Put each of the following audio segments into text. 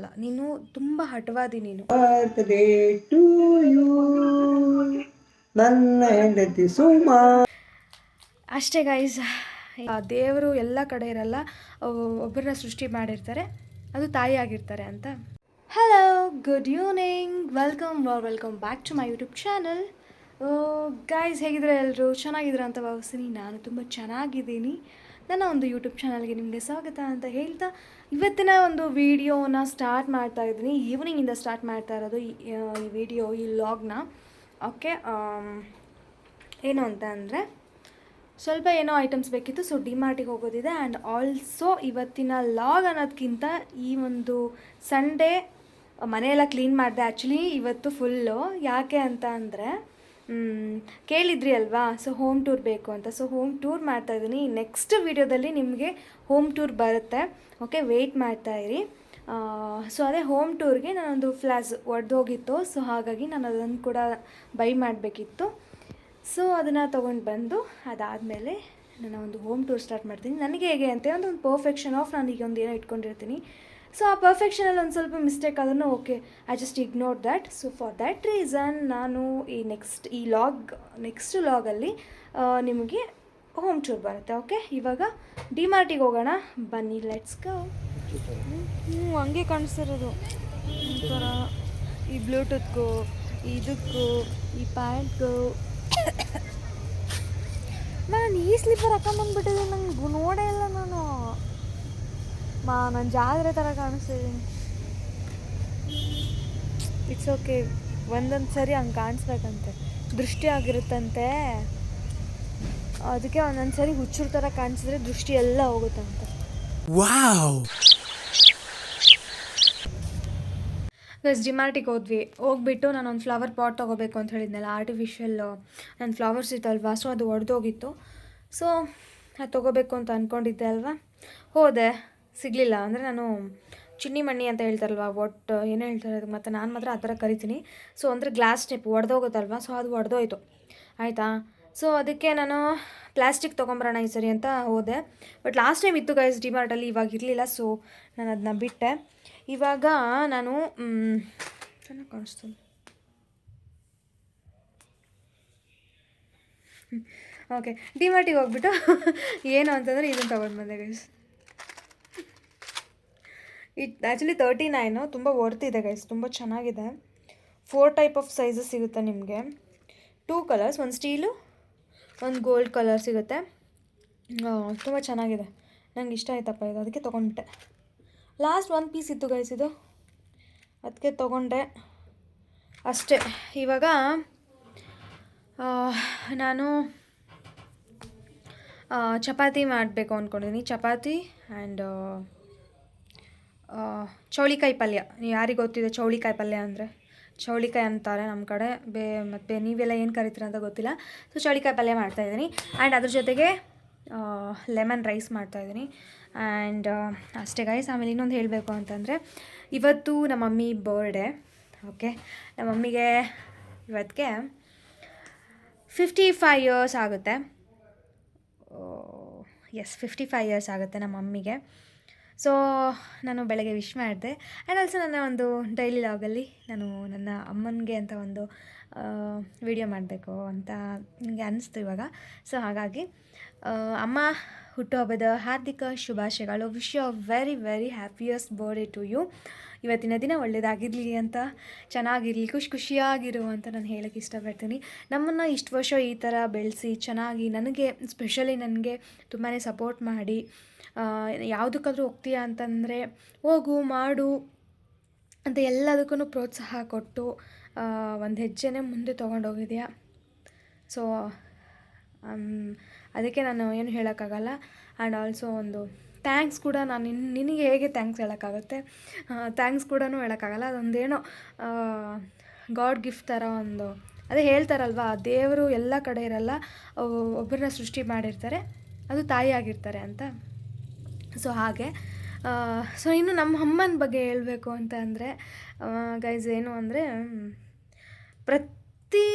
ಅಲ್ಲ ನೀನು ತುಂಬಾ ಹಠವಾದಿ ನೀನು. ಬರ್ತ್ಡೇ ಟು ಯು ನನ್ನ ಹೆಂಡತಿ ಸುಮಾ. ಅಷ್ಟೇ ಗೈಸ್ ದೇವರು ಎಲ್ಲ ಕಡೆ ಇರಲ್ಲ ಒಬ್ಬರನ್ನ ಸೃಷ್ಟಿ ಮಾಡಿರ್ತಾರೆ ಅದು ತಾಯಿ ಆಗಿರ್ತಾರೆ ಅಂತ. Hello good evening welcome welcome back to my YouTube channel guys ಹೇಗಿದ್ರೆ ಎಲ್ಲರೂ ಚೆನ್ನಾಗಿದ್ರ ಅಂತ ಭಾವಿಸ್ತೀನಿ. ನಾನು ತುಂಬ ಚೆನ್ನಾಗಿದ್ದೀನಿ. ನನ್ನ ಒಂದು ಯೂಟ್ಯೂಬ್ ಚಾನಲ್ಗೆ ನಿಮಗೆ ಸ್ವಾಗತ ಅಂತ ಹೇಳ್ತಾ ಇವತ್ತಿನ ಒಂದು ವಿಡಿಯೋನ ಸ್ಟಾರ್ಟ್ ಮಾಡ್ತಾ ಇದ್ದೀನಿ. ಈವ್ನಿಂಗಿಂದ ಸ್ಟಾರ್ಟ್ ಮಾಡ್ತಾ ಇರೋದು ಈ ವಿಡಿಯೋ ಈ ಲಾಗ್ನ ಓಕೆ ಏನು ಅಂತ ಅಂದರೆ ಸ್ವಲ್ಪ ಏನೋ ಐಟಮ್ಸ್ ಬೇಕಿತ್ತು ಸೊ ಡಿಮಾರ್ಟಿಗೆ ಹೋಗೋದಿದೆ. ಆ್ಯಂಡ್ ಆಲ್ಸೋ ಇವತ್ತಿನ ಲಾಗ್ ಅನ್ನೋದಕ್ಕಿಂತ ಈ ಒಂದು ಸಂಡೇ ಮನೆಯೆಲ್ಲ ಕ್ಲೀನ್ ಮಾಡಿದೆ ಆ್ಯಕ್ಚುಲಿ ಇವತ್ತು ಫುಲ್ಲು ಯಾಕೆ ಅಂತ ಅಂದರೆ ಕೇಳಿದ್ರಿ ಅಲ್ವಾ? ಸೊ ಹೋಮ್ ಟೂರ್ ಬೇಕು ಅಂತ. ಸೊ ಹೋಮ್ ಟೂರ್ ಮಾಡ್ತಾ ಇದ್ದೀನಿ. ನೆಕ್ಸ್ಟ್ ವೀಡಿಯೋದಲ್ಲಿ ನಿಮಗೆ ಹೋಮ್ ಟೂರ್ ಬರುತ್ತೆ. ಓಕೆ ವೆಯ್ಟ್ ಇರಿ. ಸೊ ಅದೇ ಹೋಮ್ ಟೂರ್ಗೆ ನಾನೊಂದು ಫ್ಲಾಸ್ ಒಡೆದೋಗಿತ್ತು. ಸೊ ಹಾಗಾಗಿ ನಾನು ಅದನ್ನು ಕೂಡ ಬೈ ಮಾಡಬೇಕಿತ್ತು. ಸೊ ಅದನ್ನು ತೊಗೊಂಡು ಬಂದು ಅದಾದಮೇಲೆ ನಾನು ಒಂದು ಹೋಮ್ ಟೂರ್ ಸ್ಟಾರ್ಟ್ ಮಾಡ್ತೀನಿ. ನನಗೆ ಹೇಗೆ ಅಂತ ಒಂದು ಪರ್ಫೆಕ್ಷನ್ ಆಫ್ ನಾನು ಈಗ ಒಂದು ಏನೋ ಇಟ್ಕೊಂಡಿರ್ತೀನಿ. ಸೊ ಆ ಪರ್ಫೆಕ್ಷನಲ್ಲಿ ಒಂದು ಸ್ವಲ್ಪ ಮಿಸ್ಟೇಕ್ ಆದ್ರೂ okay I just ignore that so for that reason ನಾನು ಈ ನೆಕ್ಸ್ಟ್ ಈ ಲಾಗ್ ನೆಕ್ಸ್ಟ್ ಲಾಗಲ್ಲಿ ನಿಮಗೆ ಹೋಮ್ ಚೂರ್ ಬರುತ್ತೆ ಓಕೆ ಇವಾಗ ಡಿ ಮಾರ್ಟಿಗೆ ಹೋಗೋಣ. ಬನ್ನಿ ಲೆಟ್ಸ್ ಗೋ ಹ್ಞೂ ಹಂಗೆ ಕಾಣಿಸ್ತಿರೋದು ಒಂಥರ ಈ ಬ್ಲೂಟೂತ್ಗೂ, ಇದಕ್ಕೂ, ಈ ಪ್ಯಾಂಟ್ಗೂ. ನಾನು ಈ ಸ್ಲೀಪರ್ ಹಾಕೊಂಡ್ಬಂದ್ಬಿಟ್ಟಿದ್ದೆ ನಂಗೆ ನೋಡೇ ಇಲ್ಲ ನಾನು. ಮಾ ನಾನು ಜಾಗ್ರೆ ಥರ ಕಾಣಿಸ್ತಿದ್ದೀನಿ ಇಟ್ಸ್ ಓಕೆ ಒಂದೊಂದು ಸರಿ ಹಂಗೆ ಕಾಣಿಸ್ಬೇಕಂತೆ. ದೃಷ್ಟಿ ಆಗಿರುತ್ತಂತೆ. ಅದಕ್ಕೆ ಒಂದೊಂದು ಸರಿ ಹುಚ್ಚರ ಥರ ಕಾಣಿಸಿದ್ರೆ ದೃಷ್ಟಿ ಎಲ್ಲ ಹೋಗುತ್ತಂತೆ. ಗಸ್ ಡಿಮಾರ್ಟಿಗೆ ಹೋದ್ವಿ. ಹೋಗ್ಬಿಟ್ಟು ನಾನು ಒಂದು ಫ್ಲವರ್ ಪಾಟ್ ತೊಗೋಬೇಕು ಅಂತ ಹೇಳಿದ್ನಲ್ಲ ಆರ್ಟಿಫಿಷಿಯಲ್ ನನ್ನ ಫ್ಲವರ್ಸ್ ಇತ್ತಲ್ವಾ ಸೊ ಅದು ಒಡೆದೋಗಿತ್ತು. ಸೊ ಅದು ತೊಗೋಬೇಕು ಅಂತ ಅಂದ್ಕೊಂಡಿದ್ದೆ ಅಲ್ವಾ? ಹೋದೆ. ಸಿಗಲಿಲ್ಲ. ಅಂದರೆ ನಾನು ಚಿನ್ನಿ ಮಣ್ಣಿ ಅಂತ ಹೇಳ್ತಾರಲ್ವ ಒಟ್ಟು ಏನು ಹೇಳ್ತಾರೆ ಅದಕ್ಕೆ ಮತ್ತು ನಾನು ಮಾತ್ರ ಆ ಥರ ಕರಿತೀನಿ. ಸೊ ಅಂದರೆ ಗ್ಲಾಸ್ ಟೈಪ್ ಒಡೆದೋಗುತ್ತಲ್ವ ಸೊ ಅದು ಒಡೆದೋಯ್ತು. ಆಯಿತಾ? ಸೊ ಅದಕ್ಕೆ ನಾನು ಪ್ಲಾಸ್ಟಿಕ್ ತೊಗೊಂಬರೋಣ ಈ ಸರಿ ಅಂತ ಹೋದೆ. ಬಟ್ ಲಾಸ್ಟ್ ಟೈಮ್ ಇತ್ತು ಗೈಸ್ ಡಿಮಾರ್ಟಲ್ಲಿ ಇವಾಗ ಇರಲಿಲ್ಲ ಸೊ ನಾನು ಅದನ್ನ ಬಿಟ್ಟೆ. ಇವಾಗ ನಾನು ಚೆನ್ನಾಗಿ ಕಾಣಿಸ್ತೀನಿ ಓಕೆ ಡಿಮಾರ್ಟಿಗೆ ಹೋಗ್ಬಿಟ್ಟು ಏನು ಅಂತಂದರೆ ಇದನ್ನು ತೊಗೊಂಡು ಬಂದೆ ಗೈಸ್ ಇದು ಆ್ಯಕ್ಚುಲಿ ತರ್ಟಿ ನೈನು ತುಂಬ ಇದೆ ಗೈಸ್ ತುಂಬ ಚೆನ್ನಾಗಿದೆ. ಫೋರ್ ಟೈಪ್ ಆಫ್ ಸೈಜಸ್ ಸಿಗುತ್ತೆ ನಿಮಗೆ. ಟೂ ಕಲರ್ಸ್ ಒಂದು ಸ್ಟೀಲು ಒಂದು ಗೋಲ್ಡ್ ಕಲರ್ ಸಿಗುತ್ತೆ. ತುಂಬ ಚೆನ್ನಾಗಿದೆ. ನಂಗೆ ಇಷ್ಟ ಆಯ್ತಪ್ಪ ಇದು. ಅದಕ್ಕೆ ತೊಗೊಂಡ್ಬಿಟ್ಟೆ. ಲಾಸ್ಟ್ ಒಂದು ಪೀಸ್ ಇತ್ತು ಗೈಸ್ ಇದು. ಅದಕ್ಕೆ ತೊಗೊಂಡೆ. ಅಷ್ಟೇ. ಇವಾಗ ನಾನು ಚಪಾತಿ ಮಾಡಬೇಕು ಅಂದ್ಕೊಂಡಿದ್ದೀನಿ ಚಪಾತಿ ಆ್ಯಂಡ್ ಚೌಳಿಕಾಯಿ ಪಲ್ಯ. ಯಾರಿಗೆ ಗೊತ್ತಿದೆ ಚೌಳಿಕಾಯಿ ಪಲ್ಯ ಅಂದರೆ? ಚೌಳಿಕಾಯಿ ಅಂತಾರೆ ನಮ್ಮ ಕಡೆ. ಬೇ, ಮತ್ತು ನೀವೆಲ್ಲ ಏನು ಕರಿತೀರ ಅಂತ ಗೊತ್ತಿಲ್ಲ. ಸೊ ಚೌಳಿಕಾಯಿ ಪಲ್ಯ ಮಾಡ್ತಾಯಿದ್ದೀನಿ ಆ್ಯಂಡ್ ಅದ್ರ ಜೊತೆಗೆ ಲೆಮನ್ ರೈಸ್ ಮಾಡ್ತಾಯಿದ್ದೀನಿ ಆ್ಯಂಡ್ ಅಷ್ಟೇ ಗೈಸ್ ಆಮೇಲೆ ಇನ್ನೊಂದು ಹೇಳಬೇಕು ಅಂತಂದರೆ, ಇವತ್ತು ನಮ್ಮ ಮಮ್ಮಿ ಬರ್ಡೇ ಓಕೆ ನಮ್ಮ ಮಮ್ಮಿಗೆ ಇವತ್ತಿಗೆ ಫಿಫ್ಟಿ ಫೈವ್ ಇಯರ್ಸ್ ಆಗುತ್ತೆ. ಎಸ್ ಫಿಫ್ಟಿ ಫೈವ್ ಇಯರ್ಸ್ ಆಗುತ್ತೆ ನಮ್ಮ ಮಮ್ಮಿಗೆ. ಸೊ ನಾನು ಬೆಳಗ್ಗೆ ವಿಶ್ ಮಾಡಿದೆ. ಆ್ಯಂಡ್ ಆಲ್ಸೋ ನನ್ನ ಒಂದು ಡೈಲಿ ಲಾಗಲ್ಲಿ ನಾನು ನನ್ನ ಅಮ್ಮನಿಗೆ ಅಂತ ಒಂದು ವಿಡಿಯೋ ಮಾಡಬೇಕು ಅಂತ ನನಗೆ ಅನ್ನಿಸ್ತು ಇವಾಗ. ಸೊ ಹಾಗಾಗಿ ಅಮ್ಮ ಹುಟ್ಟುಹಬ್ಬದ ಹಾರ್ದಿಕ ಶುಭಾಶಯಗಳು. Wish you very very happiest birthday to you ಇವತ್ತಿನ ದಿನ ಒಳ್ಳೆಯದಾಗಿರಲಿ ಅಂತ, ಚೆನ್ನಾಗಿರಲಿ, ಖುಷಿ ಖುಷಿಯಾಗಿರು ಅಂತ ನಾನು ಹೇಳೋಕ್ಕೆ ಇಷ್ಟಪಡ್ತೀನಿ. ನಮ್ಮನ್ನು ಇಷ್ಟು ವರ್ಷ ಈ ಥರ ಬೆಳೆಸಿ, ಚೆನ್ನಾಗಿ ನನಗೆ ಸ್ಪೆಷಲಿ ನನಗೆ ತುಂಬಾ ಸಪೋರ್ಟ್ ಮಾಡಿ ಯಾವುದಕ್ಕಾದ್ರೂ ಹೋಗ್ತೀಯಾ ಅಂತಂದರೆ ಹೋಗು, ಮಾಡು ಅಂತ ಎಲ್ಲದಕ್ಕೂ ಪ್ರೋತ್ಸಾಹ ಕೊಟ್ಟು ಒಂದು ಹೆಜ್ಜೆನೇ ಮುಂದೆ ತೊಗೊಂಡೋಗಿದೆಯಾ? ಸೊ ಅದಕ್ಕೆ ನಾನು ಏನು ಹೇಳೋಕ್ಕಾಗಲ್ಲ. ಆ್ಯಂಡ್ ಆಲ್ಸೋ ಒಂದು ಥ್ಯಾಂಕ್ಸ್ ಕೂಡ ನಾನು ನಿನ್ನ ನಿನಗೆ ಹೇಗೆ ಥ್ಯಾಂಕ್ಸ್ ಹೇಳೋಕ್ಕಾಗುತ್ತೆ? ಥ್ಯಾಂಕ್ಸ್ ಕೂಡ ಹೇಳೋಕ್ಕಾಗಲ್ಲ. ಅದೊಂದೇನೋ ಗಾಡ್ ಗಿಫ್ಟ್ ಥರ ಒಂದು, ಅದೇ ಹೇಳ್ತಾರಲ್ವ, ದೇವರು ಎಲ್ಲ ಕಡೆ ಇರಲ್ಲ ಒಬ್ಬರನ್ನ ಸೃಷ್ಟಿ ಮಾಡಿರ್ತಾರೆ, ಅದು ತಾಯಿ ಆಗಿರ್ತಾರೆ ಅಂತ. ಸೊ ಹಾಗೆ ಸೊ ಇನ್ನು ನಮ್ಮ ಅಮ್ಮನ ಬಗ್ಗೆ ಹೇಳಬೇಕು ಅಂತ ಅಂದರೆ ಗೈಸ್ ಏನು ಅಂದರೆ ಪ್ರತಿ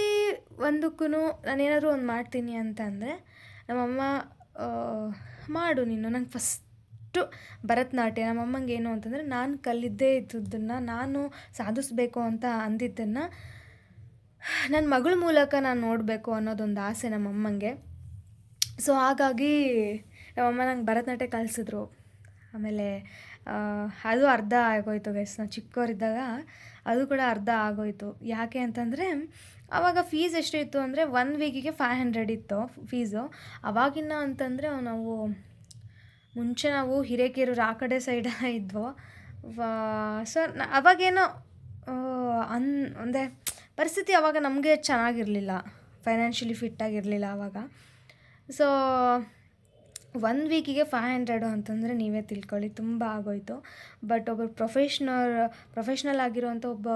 ಒಂದಕ್ಕೂ ನಾನೇನಾದರೂ ಒಂದು ಮಾಡ್ತೀನಿ ಅಂತ ಅಂದರೆ, ನಮ್ಮಮ್ಮ ಮಾಡು ನೀನು. ನಂಗೆ ಫಸ್ಟ್ ಭರತನಾಟ್ಯ, ನಮ್ಮಮ್ಮಂಗೆ ಏನು ಅಂತಂದರೆ, ನಾನು ಕಲಿದ್ದೇ ಇದ್ದದ್ದನ್ನು, ನಾನು ಸಾಧಿಸ್ಬೇಕು ಅಂತ ಅಂದಿದ್ದನ್ನು ನನ್ನ ಮಗಳ ಮೂಲಕ ನಾನು ನೋಡಬೇಕು ಅನ್ನೋದೊಂದು ಆಸೆ ನಮ್ಮಮ್ಮಂಗೆ. ಸೊ ಹಾಗಾಗಿ ನಮ್ಮಮ್ಮ ನಂಗೆ ಭರತನಾಟ್ಯ ಕಲಿಸಿದ್ರು. ಆಮೇಲೆ ಅದು ಅರ್ಧ ಆಗೋಯ್ತು ಗೈಸ್ ನಾನು ಚಿಕ್ಕವರಿದ್ದಾಗ ಅದು ಕೂಡ ಅರ್ಧ ಆಗೋಯ್ತು. ಯಾಕೆ ಅಂತಂದರೆ ಆವಾಗ ಫೀಸ್ ಎಷ್ಟಿತ್ತು ಅಂದರೆ ಒನ್ ವೀಕಿಗೆ ಫೈವ್ ಹಂಡ್ರೆಡ್ ಇತ್ತು ಫೀಸು ಅವಾಗಿನ ಅಂತಂದರೆ ನಾವು ಮುಂಚೆ ನಾವು ಹಿರೇಕೆರೂರು ಆ ಕಡೆ ಸೈಡ್ ಇದ್ವು. ಸೊ ಅವಾಗೇನೋ ಅನ್ ಅಂದರೆ ಪರಿಸ್ಥಿತಿ ಅವಾಗ ನಮಗೆ ಚೆನ್ನಾಗಿರಲಿಲ್ಲ. ಫೈನಾನ್ಷಿಯಲಿ ಫಿಟ್ಟಾಗಿರಲಿಲ್ಲ ಆವಾಗ ಸೊ ಒನ್ ವೀಕಿಗೆ ಫೈವ್ ಹಂಡ್ರೆಡು ಅಂತಂದರೆ ನೀವೇ ತಿಳ್ಕೊಳ್ಳಿ, ತುಂಬ ಆಗೋಯ್ತು. ಬಟ್ ಒಬ್ಬರು ಪ್ರೊಫೆಷ್ನರ್ ಪ್ರೊಫೆಷ್ನಲ್ ಆಗಿರೋವಂಥ ಒಬ್ಬ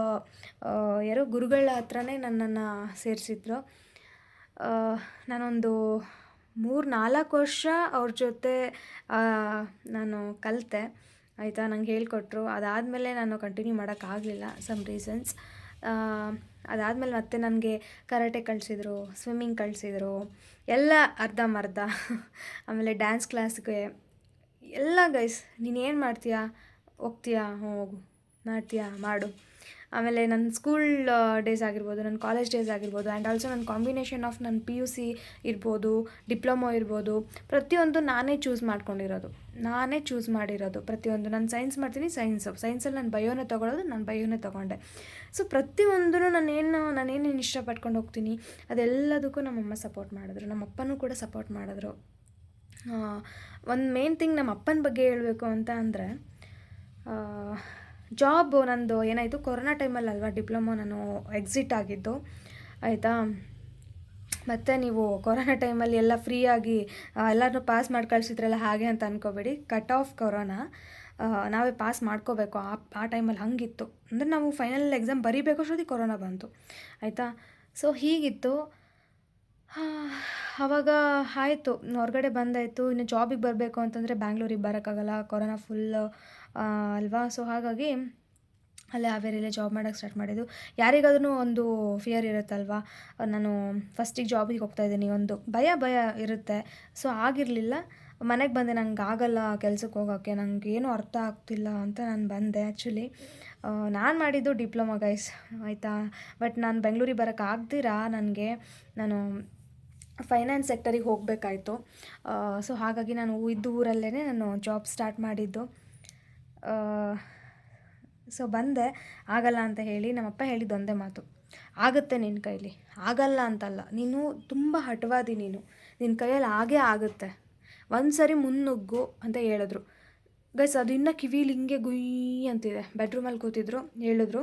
ಯಾರೋ ಗುರುಗಳ ಹತ್ರನೇ ನನ್ನನ್ನು ಸೇರಿಸಿದ್ರು. ನಾನೊಂದು ಮೂರು ನಾಲ್ಕು ವರ್ಷ ಅವ್ರ ಜೊತೆ ನಾನು ಕಲಿತೆ. ಆಯಿತಾ? ನಂಗೆ ಹೇಳಿಕೊಟ್ರು. ಅದಾದಮೇಲೆ ನಾನು ಕಂಟಿನ್ಯೂ ಮಾಡೋಕ್ಕಾಗಲಿಲ್ಲ ಸಮ್ ರೀಸನ್ಸ್ ಅದಾದಮೇಲೆ ಮತ್ತೆ ನನಗೆ ಕರಾಟೆ ಕಳಿಸಿದ್ರು ಸ್ವಿಮ್ಮಿಂಗ್ ಕಳಿಸಿದ್ರು, ಎಲ್ಲ ಅರ್ಧಂಬರ್ಧ ಆಮೇಲೆ ಡ್ಯಾನ್ಸ್ ಕ್ಲಾಸ್ಗೆ ಎಲ್ಲ ಗೈಸ್ ನೀನು ಏನು ಮಾಡ್ತೀಯಾ? ಹೋಗ್ತೀಯಾ? ಹೋಗು. ಮಾಡ್ತೀಯಾ ಮಾಡು. ಆಮೇಲೆ ನನ್ನ ಸ್ಕೂಲ್ ಡೇಸ್ ಆಗಿರ್ಬೋದು, ನನ್ನ ಕಾಲೇಜ್ ಡೇಸ್ ಆಗಿರ್ಬೋದು ಆ್ಯಂಡ್ ಆಲ್ಸೋ ನನ್ನ ಕಾಂಬಿನೇಷನ್ ಆಫ್ ನನ್ನ ಪಿ ಯು ಸಿ ಇರ್ಬೋದು ಡಿಪ್ಲೊಮೊ ಇರ್ಬೋದು, ಪ್ರತಿಯೊಂದು ನಾನೇ ಚೂಸ್ ಮಾಡ್ಕೊಂಡಿರೋದು. ನಾನೇ ಚೂಸ್ ಮಾಡಿರೋದು ಪ್ರತಿಯೊಂದು. ನಾನು ಸೈನ್ಸ್ ಮಾಡ್ತೀನಿ ಸೈನ್ಸು ಸೈನ್ಸಲ್ಲಿ ನಾನು ಬಯೋನೇ ತೊಗೊಳೋದು, ನಾನು ಬಯೋನೇ ತೊಗೊಂಡೆ. ಸೊ ಪ್ರತಿಯೊಂದೂ ನಾನೇನು ನಾನೇನೇನು ಇಷ್ಟಪಟ್ಕೊಂಡು ಹೋಗ್ತೀನಿ, ಅದೆಲ್ಲದಕ್ಕೂ ನಮ್ಮಮ್ಮ ಸಪೋರ್ಟ್ ಮಾಡಿದ್ರು. ನಮ್ಮ ಅಪ್ಪನೂ ಕೂಡ ಸಪೋರ್ಟ್ ಮಾಡಿದ್ರು. ಒಂದು ಮೇನ್ ಥಿಂಗ್ ನಮ್ಮ ಅಪ್ಪನ ಬಗ್ಗೆ ಹೇಳಬೇಕು ಅಂತ ಅಂದರೆ ಜಾಬ್ ನಂದು ಏನಾಯಿತು, ಕೊರೋನಾ ಟೈಮಲ್ಲಿ ಅಲ್ವಾ, ಡಿಪ್ಲೊಮೊ ನಾನು ಎಕ್ಸಿಟ್ ಆಗಿದ್ದು, ಆಯಿತಾ? ಮತ್ತು ನೀವು ಕೊರೋನಾ ಟೈಮಲ್ಲಿ ಎಲ್ಲ ಫ್ರೀಯಾಗಿ ಎಲ್ಲರೂ ಪಾಸ್ ಮಾಡಿ ಕಳಿಸಿದ್ರಲ್ಲ ಹಾಗೆ ಅಂತ ಅಂದ್ಕೋಬೇಡಿ ಕಟ್ ಆಫ್ ಕೊರೋನಾ. ನಾವೇ ಪಾಸ್ ಮಾಡ್ಕೋಬೇಕು. ಆ ಆ ಟೈಮಲ್ಲಿ ಹಂಗಿತ್ತು. ಅಂದರೆ ನಾವು ಫೈನಲ್ ಎಕ್ಸಾಮ್ ಬರೀಬೇಕು ಅಷ್ಟೊತ್ತಿಗೆ ಕೊರೋನಾ ಬಂತು. ಆಯಿತಾ? ಸೊ ಹೀಗಿತ್ತು. ಅವಾಗ ಆಯಿತು. ಹೊರಗಡೆ ಬಂದಾಯಿತು. ಇನ್ನು ಜಾಬಿಗೆ ಬರಬೇಕು ಅಂತಂದರೆ ಬ್ಯಾಂಗ್ಳೂರಿಗೆ ಬರೋಕ್ಕಾಗಲ್ಲ. ಕೊರೋನಾ ಫುಲ್ಲು ಅಲ್ವಾ? ಸೊ ಹಾಗಾಗಿ ಅಲ್ಲೇ, ಹಾವೇರಿಯಲ್ಲೇ ಜಾಬ್ ಮಾಡೋಕ್ಕೆ ಸ್ಟಾರ್ಟ್ ಮಾಡಿದ್ದು. ಯಾರಿಗಾದ್ರೂ ಒಂದು ಫಿಯರ್ ಇರುತ್ತಲ್ವಾ? ನಾನು ಫಸ್ಟಿಗೆ ಜಾಬಿಗೆ ಹೋಗ್ತಾ ಇದ್ದೀನಿ. ಒಂದು ಭಯ ಭಯ ಇರುತ್ತೆ. ಸೊ ಆಗಿರಲಿಲ್ಲ. ಮನೆಗೆ ಬಂದೆ. ನಂಗೆ ಆಗಲ್ಲ ಕೆಲ್ಸಕ್ಕೆ ಹೋಗೋಕ್ಕೆ. ನನಗೆ ಏನೂ ಅರ್ಥ ಆಗ್ತಿಲ್ಲ ಅಂತ ನಾನು ಬಂದೆ ಆ್ಯಕ್ಚುಲಿ ನಾನು ಮಾಡಿದ್ದು ಡಿಪ್ಲೊಮಾ ಗೈಸ್ ಆಯಿತಾ? ಬಟ್ ನಾನು ಬೆಂಗಳೂರಿಗೆ ಬರೋಕ್ಕೆ ಆಗ್ದಿರಾ ನನಗೆ? ನಾನು ಫೈನಾನ್ಸ್ ಸೆಕ್ಟರಿಗೆ ಹೋಗಬೇಕಾಯ್ತು. ಸೊ ಹಾಗಾಗಿ ನಾನು ಇದ್ದ ಊರಲ್ಲೇ ನಾನು ಜಾಬ್ ಸ್ಟಾರ್ಟ್ ಮಾಡಿದ್ದು. ಸೊ ಬಂದೆ, ಆಗಲ್ಲ ಅಂತ ಹೇಳಿ ನಮ್ಮಪ್ಪ ಹೇಳಿದ್ದು ಒಂದೇ ಮಾತು. ಆಗುತ್ತೆ ನಿನ್ನ ಕೈಲಿ. ಆಗಲ್ಲ ಅಂತಲ್ಲ. ನೀನು ತುಂಬ ಹಠವಾದಿ ನೀನು. ನಿನ್ನ ಕೈಯಲ್ಲಿ ಆಗೇ ಆಗುತ್ತೆ. ಒಂದು ಸರಿ ಮುನ್ನುಗ್ಗು ಅಂತ ಹೇಳಿದ್ರು. ಗೈಸ್ ಅದು ಇನ್ನೂ ಕಿವಿಲಿ ಹಿಂಗೆ ಗುಯ್ ಅಂತಿದೆ. ಬೆಡ್ರೂಮಲ್ಲಿ ಕೂತಿದ್ರು, ಹೇಳಿದ್ರು.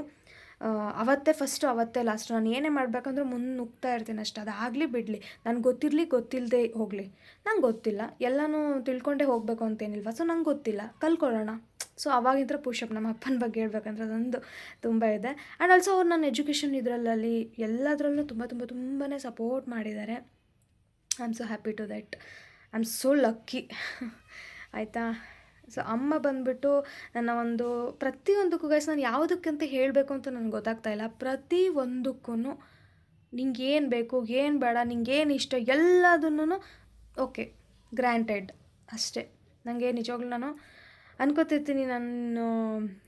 ಅವತ್ತೇ ಫಸ್ಟು ಅವತ್ತೇ ಲಾಸ್ಟ್ ನಾನು ಏನೇ ಮಾಡಬೇಕಂದ್ರೂ ಮುಂದೆ ನುಗ್ತಾ ಇರ್ತೀನಿ ಅಷ್ಟೇ. ಆಗಲಿ ಬಿಡಲಿ. ನನಗೆ ಗೊತ್ತಿರಲಿ ಗೊತ್ತಿಲ್ಲದೆ ಹೋಗಲಿ. ನಂಗೆ ಗೊತ್ತಿಲ್ಲ. ಎಲ್ಲನೂ ತಿಳ್ಕೊಂಡೇ ಹೋಗಬೇಕು ಅಂತೇನಿಲ್ವ ಸೊ ನಂಗೆ ಗೊತ್ತಿಲ್ಲ. ಕಲ್ಕೊಳ್ಳೋಣ ಸೊ ಅವಾಗಿಂದ ಪುಷಪ್ ನಮ್ಮ ಅಪ್ಪನ ಬಗ್ಗೆ ಹೇಳ್ಬೇಕಂದ್ರೆ ಅದೊಂದು ತುಂಬ ಇದೆ. ಆ್ಯಂಡ್ ಆಲ್ಸೋ ಅವ್ರು ನನ್ನ ಎಜುಕೇಷನ್ ಇದರಲ್ಲಿ ಎಲ್ಲದರಲ್ಲೂ ತುಂಬ ತುಂಬ ತುಂಬಾ ಸಪೋರ್ಟ್ ಮಾಡಿದ್ದಾರೆ. I am so happy to that I am so lucky ಆಯಿತಾ? ಸೊ ಅಮ್ಮ ಬಂದ್ಬಿಟ್ಟು ನನ್ನ ಒಂದು, ಪ್ರತಿಯೊಂದಕ್ಕೂ ಗೈಸ್ ನಾನು ಯಾವುದಕ್ಕಂತ ಹೇಳಬೇಕು ಅಂತ ನನಗೆ ಗೊತ್ತಾಗ್ತಾ ಇಲ್ಲ. ಪ್ರತಿ ಒಂದಕ್ಕೂ ಏನು ಬೇಕು, ಏನು ಬೇಡ ನಿಂಗೇನು ಇಷ್ಟ ಎಲ್ಲದನ್ನು ಓಕೆ ಗ್ರ್ಯಾಂಟೆಡ್ ಅಷ್ಟೇ. ನನಗೆ ನಿಜವಾಗ್ಲೂ ನಾನು ಅನ್ಕೋತಿರ್ತೀನಿ ನಾನು,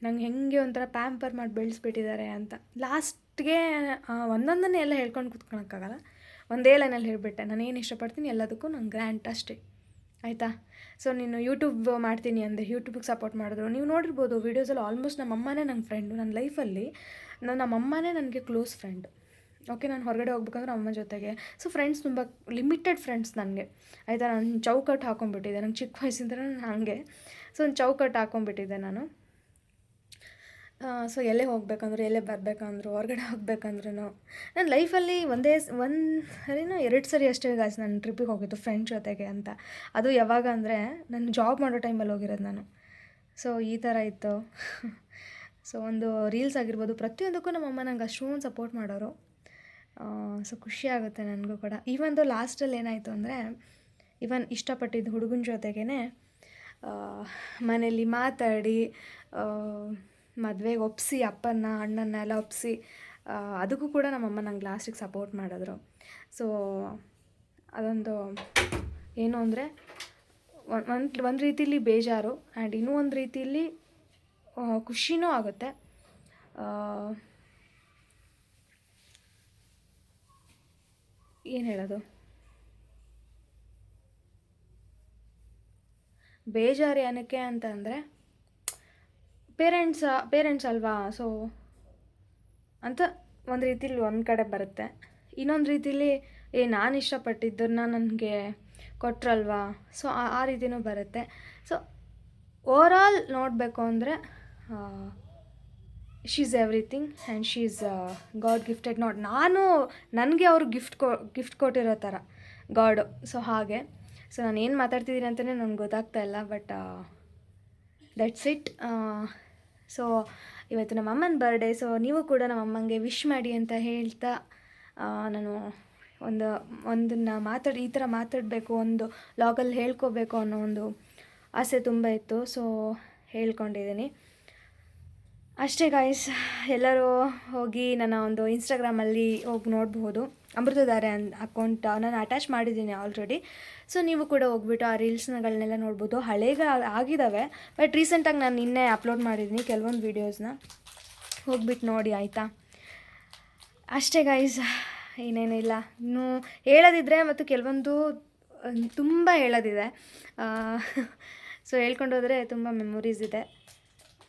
ನಂಗೆ ಹೆಂಗೆ ಒಂಥರ ಪ್ಯಾಂಪರ್ ಮಾಡಿ ಬೆಳೆಸ್ಬಿಟ್ಟಿದ್ದಾರೆ ಅಂತ. ಲಾಸ್ಟ್ಗೆ ಒಂದೊಂದನ್ನೇ ಎಲ್ಲ ಹೇಳ್ಕೊಂಡು ಕೂತ್ಕೊಳಕ್ಕಾಗಲ್ಲ. ಒಂದೇ ಲೈನಲ್ಲಿ ಹೇಳಿಬಿಟ್ಟೆ, ನಾನು ಏನು ಇಷ್ಟಪಡ್ತೀನಿ ಎಲ್ಲದಕ್ಕೂ ನಂಗೆ ಗ್ರ್ಯಾಂಟ್ ಅಷ್ಟೇ. ಆಯಿತಾ? ಸೊ ನೀನು ಯೂಟ್ಯೂಬ್ ಮಾಡ್ತೀನಿ ಅಂದರೆ ಯೂಟ್ಯೂಬಿಗೆ ಸಪೋರ್ಟ್ ಮಾಡಿದ್ರು. ನೀವು ನೋಡಿರ್ಬೋದು ವೀಡಿಯೋಸಲ್ಲಿ ಆಲ್ಮೋಸ್ಟ್ ನಮ್ಮ ಅಮ್ಮನೇ ನನ್ನ ಫ್ರೆಂಡು ನನ್ನ ಲೈಫಲ್ಲಿ ನನ್ನ ನಮ್ಮ ಅಮ್ಮನೇ ನನಗೆ ಕ್ಲೋಸ್ ಫ್ರೆಂಡ್ ಓಕೆ, ನಾನು ಹೊರಗಡೆ ಹೋಗ್ಬೇಕಂದ್ರೆ ಅಮ್ಮ ಜೊತೆಗೆ. ಸೊ ಫ್ರೆಂಡ್ಸ್ ತುಂಬ ಲಿಮಿಟೆಡ್ ಫ್ರೆಂಡ್ಸ್ ನನಗೆ. ಆಯಿತಾ? ನಾನು ಚೌಕಟ್ಟು ಹಾಕೊಂಡ್ಬಿಟ್ಟಿದ್ದೆ. ನಂಗೆ ಚಿಕ್ಕ ವಯಸ್ಸಿಂದ ನಾನು ಹಾಗೆ. ಸೊ ಒಂದು ಚೌಕಟ್ಟು ಹಾಕೊಂಡ್ಬಿಟ್ಟಿದ್ದೆ ನಾನು. ಸೊ ಎಲ್ಲೇ ಹೋಗ್ಬೇಕಂದ್ರು, ಎಲ್ಲೇ ಬರಬೇಕಂದ್ರು, ಹೊರಗಡೆ ಹೋಗ್ಬೇಕಂದ್ರೂ ನನ್ನ ಲೈಫಲ್ಲಿ ಒಂದೇ ಒಂದು ಸರಿನೋ, ಎರಡು ಸರಿ ಅಷ್ಟೇ ಗಾಯ್ಸ್ ನಾನು ಟ್ರಿಪ್ಪಿಗೆ ಹೋಗಿದ್ದು ಫ್ರೆಂಡ್ ಜೊತೆಗೆ ಅಂತ. ಅದು ಯಾವಾಗ ಅಂದರೆ, ನಾನು ಜಾಬ್ ಮಾಡೋ ಟೈಮಲ್ಲಿ ಹೋಗಿರೋದು ನಾನು. ಸೊ ಈ ಥರ ಇತ್ತು. ಸೊ ಒಂದು ರೀಲ್ಸ್ ಆಗಿರ್ಬೋದು, ಪ್ರತಿಯೊಂದಕ್ಕೂ ನಮ್ಮಮ್ಮ ನಂಗೆ ಅಷ್ಟೊಂದು ಸಪೋರ್ಟ್ ಮಾಡೋರು. ಸೊ ಖುಷಿ ಆಗುತ್ತೆ ನನಗೂ ಕೂಡ. ಈವನ್ ಲಾಸ್ಟಲ್ಲಿ ಏನಾಯಿತು ಅಂದರೆ ಇವನ್ ಇಷ್ಟಪಟ್ಟಿದ್ದ ಹುಡುಗನ ಜೊತೆಗೇ ಮನೇಲಿ ಮಾತಾಡಿ ಮದುವೆಗೆ ಒಪ್ಪಿಸಿ ಅಪ್ಪನ ಅಣ್ಣನ ಎಲ್ಲ ಒಪ್ಪಿಸಿ ಅದಕ್ಕೂ ಕೂಡ ನಮ್ಮಮ್ಮ ನಂಗೆ ಲಾಸ್ಟಿಗೆ ಸಪೋರ್ಟ್ ಮಾಡಿದ್ರು. ಸೊ ಅದೊಂದು ಏನು ಅಂದರೆ ಒಂದು ಒಂದು ರೀತಿಲಿ ಬೇಜಾರು ಆ್ಯಂಡ್ ಇನ್ನೂ ಒಂದು ರೀತಿಯಲ್ಲಿ ಖುಷಿನೂ ಆಗುತ್ತೆ. ಏನು ಹೇಳೋದು? ಬೇಜಾರು ಏನಕ್ಕೆ ಅಂತ ಅಂದರೆ ಪೇರೆಂಟ್ಸ್ ಪೇರೆಂಟ್ಸ್ ಅಲ್ವಾ? ಸೊ ಅಂತ ಒಂದು ರೀತಿಲಿ ಒಂದು ಕಡೆ ಬರುತ್ತೆ. ಇನ್ನೊಂದು ರೀತಿಲಿ, ಏ, ನಾನು ಇಷ್ಟಪಟ್ಟಿದ್ದನ್ನ ನನಗೆ ಕೊಟ್ರಲ್ವಾ? ಸೊ ಆ ರೀತಿನೂ ಬರುತ್ತೆ. ಸೊ ಓವರಾಲ್ ನೋಡಬೇಕು ಅಂದರೆ she is everything and she is god gifted not ನಾನು ನನಗೆ ಅವರು ಗಿಫ್ಟ್ ಕೊ ಗಿಫ್ಟ್ ಕೊಟ್ಟಿರೋ ಥರ ಗಾಡು ಸೊ ಹಾಗೆ. ಸೊ ನಾನು ಏನು ಮಾತಾಡ್ತಿದ್ದೀನಿ ಅಂತಲೇ ನನಗೆ ಗೊತ್ತಾಗ್ತಾ ಇಲ್ಲ ಬಟ್ ದಟ್ಸ್ ಇಟ್ ಸೊ ಇವತ್ತು ನಮ್ಮ ಅಮ್ಮನ ಬರ್ಡೇ ಸೊ ನೀವು ಕೂಡ ನಮ್ಮ ಅಮ್ಮಂಗೆ ವಿಶ್ ಮಾಡಿ ಅಂತ ಹೇಳ್ತಾ ನಾನು ಒಂದು, ಒಂದನ್ನು ಮಾತಾಡಿ, ಈ ಥರ ಮಾತಾಡಬೇಕು, ಒಂದು ಲಾಗಲ್ಲಿ ಹೇಳ್ಕೋಬೇಕು ಅನ್ನೋ ಒಂದು ಆಸೆ ತುಂಬ ಇತ್ತು. ಸೊ ಹೇಳ್ಕೊಂಡಿದ್ದೀನಿ ಅಷ್ಟೇ ಗಾಯ್ಸ್ ಎಲ್ಲರೂ ಹೋಗಿ ನನ್ನ ಒಂದು ಇನ್ಸ್ಟಾಗ್ರಾಮಲ್ಲಿ ಹೋಗಿ ನೋಡ್ಬೋದು ಅಮೃತಧಾರೆ ಅನ್ ಅಕೌಂಟ್ ನಾನು ಅಟ್ಯಾಚ್ ಮಾಡಿದ್ದೀನಿ ಆಲ್ರೆಡಿ ಸೊ ನೀವು ಕೂಡ ಹೋಗ್ಬಿಟ್ಟು ಆ ರೀಲ್ಸ್ಗಳನ್ನೆಲ್ಲ ನೋಡ್ಬೋದು. ಹಳೇಗ ಆಗಿದ್ದಾವೆ ಬಟ್ ರೀಸೆಂಟಾಗಿ ನಾನು ನಿನ್ನೆ ಅಪ್ಲೋಡ್ ಮಾಡಿದ್ದೀನಿ ಕೆಲವೊಂದು ವೀಡಿಯೋಸ್ನ ಹೋಗ್ಬಿಟ್ಟು ನೋಡಿ, ಆಯಿತಾ? ಅಷ್ಟೇ ಗಾಯ್ಸ್ ಏನೇನಿಲ್ಲ ಇನ್ನು ಹೇಳೋದಿದ್ರೆ ಮತ್ತು ಕೆಲವೊಂದು ತುಂಬ ಹೇಳೋದಿದೆ. ಸೊ ಹೇಳ್ಕೊಂಡೋದ್ರೆ ತುಂಬ ಮೆಮೊರೀಸ್ ಇದೆ.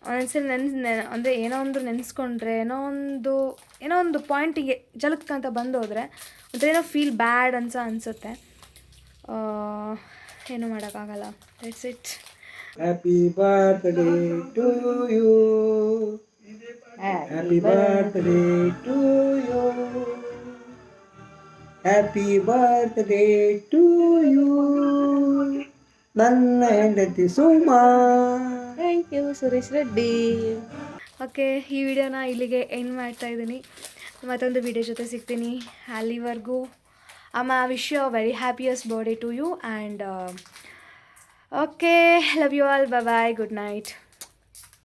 ಒಂದೊಂದ್ಸಲ ನೆನ್ಸ್ ನೆ ಅಂದರೆ ಏನೋ ಒಂದು ನೆನೆಸ್ಕೊಂಡ್ರೆ ಏನೋ ಒಂದು ಏನೋ ಒಂದು ಪಾಯಿಂಟಿಗೆ ಜಲಕ್ಕಂತ ಬಂದೋದ್ರೆ ಒಂಥರ ಏನೋ ಫೀಲ್ ಬ್ಯಾಡ್ ಅನ್ಸ ಅನಿಸುತ್ತೆ. ಏನು ಮಾಡೋಕ್ಕಾಗಲ್ಲ. That's it happy birthday to you happy birthday to you happy birthday to you ನನ್ನ ಹೆಂಡತಿ Suma. Thank you Suresh Reddy okay ಈ ವಿಡಿಯೋನ ಇಲ್ಲಿಗೆ ಎಂಡ್ ಮಾಡ್ತಾ ಇದ್ದೀನಿ. ಮತ್ತೊಂದು ವಿಡಿಯೋ ಜೊತೆ ಸಿಗ್ತೀನಿ. ಅಲ್ಲಿವರೆಗೂ ಅಮ್ಮ wish you very happiest birthday to you and okay love you all bye good night